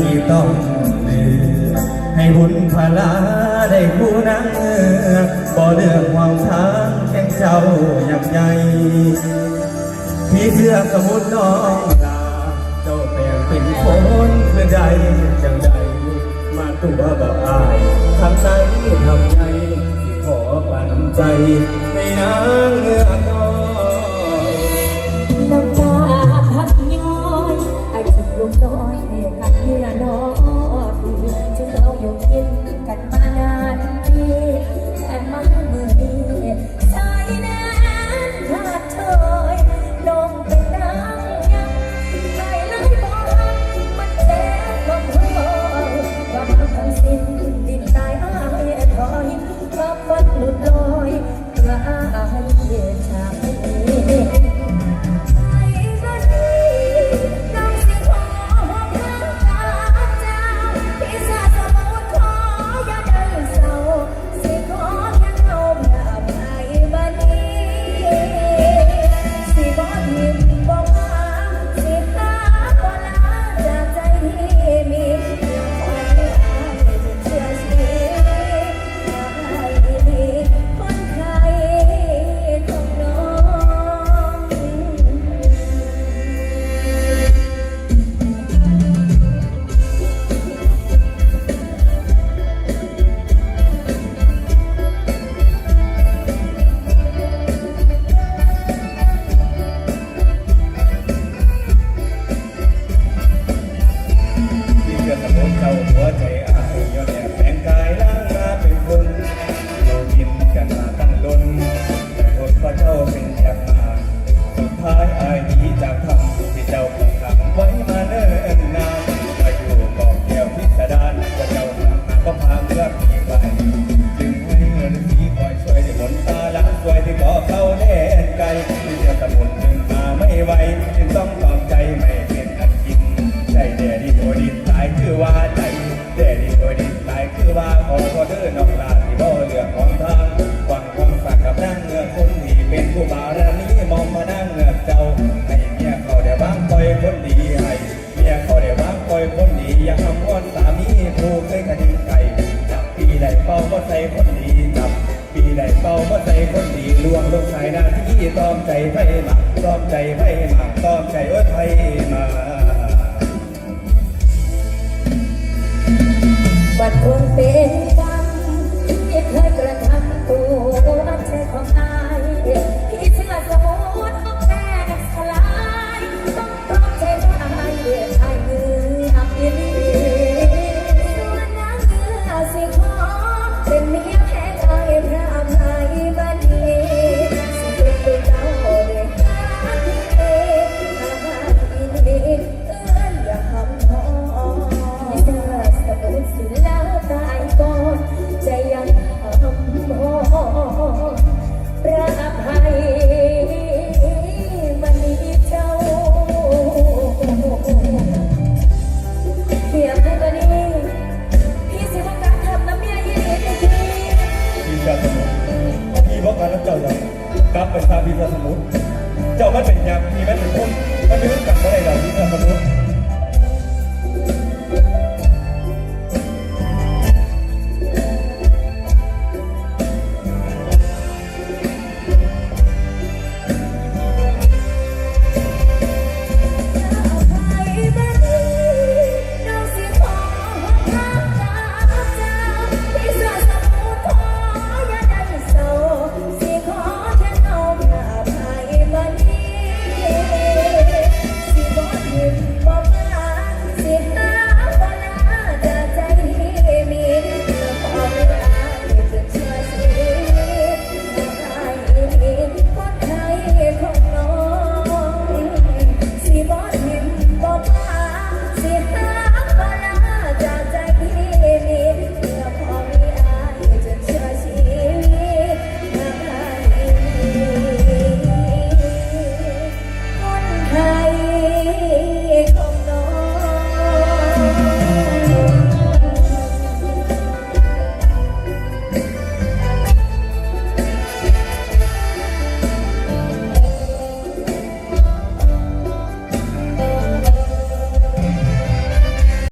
ที่ต้องเลือกให้บุญพลาได้ผู้นังเอือบ่เลือกหวังทางแข่งเจ้าอย่างใหญ่พี่เสื้อสมุดน้องลาเจ้าแปลงเป็นคนคือใดจังใดมาตัวบ่อายทำใจทำใจที่ขอปันใจในนางเงือกน้อยน้ำตาพักย้อยไอ้สุดลูกน้อยให้ ต้องตอมใจไม่เป็นอันกินใช่แดดดีโดดินตายคือว่าใจแดดดีโดดินตายคือว่าขอขอเดินนอกลาที่บ่เลือกของทางหวังความฝากกับนั่งเงือกคนที่เป็นผู้บารมีมองมานั่งเงือกเจ้าให้เมียเขาได้วางปล่อยคนดีให้เมียเขาได้วางปล่อยคนดีอย่าคำวอนสามีผู้เคยกระดิ่งไก่จับปีใดเป้าก็ใส่คนดีจับ ปีใดเป่าก็ใส่คนดีลวงลงใส่หน้าที่ตอมใจไฟหมักตอมใจไฟหมักตอมใจโอ้ยไฟมาบัดคนเป็น ประภัยมันมีเจ้าเพียงแค่ตัวนี้พี่สิว่าการทำน้ำเมียยี่ดีพี่จ้าสมุทรพี่บอกกันแล้วเจ้าจะกลับไปทางพี่จ้าสมุทรเจ้ามันเป็นยังพี่มันเป็นคนมันเป็นเรื่องกลับมาได้เราพี่จ้าสมุทร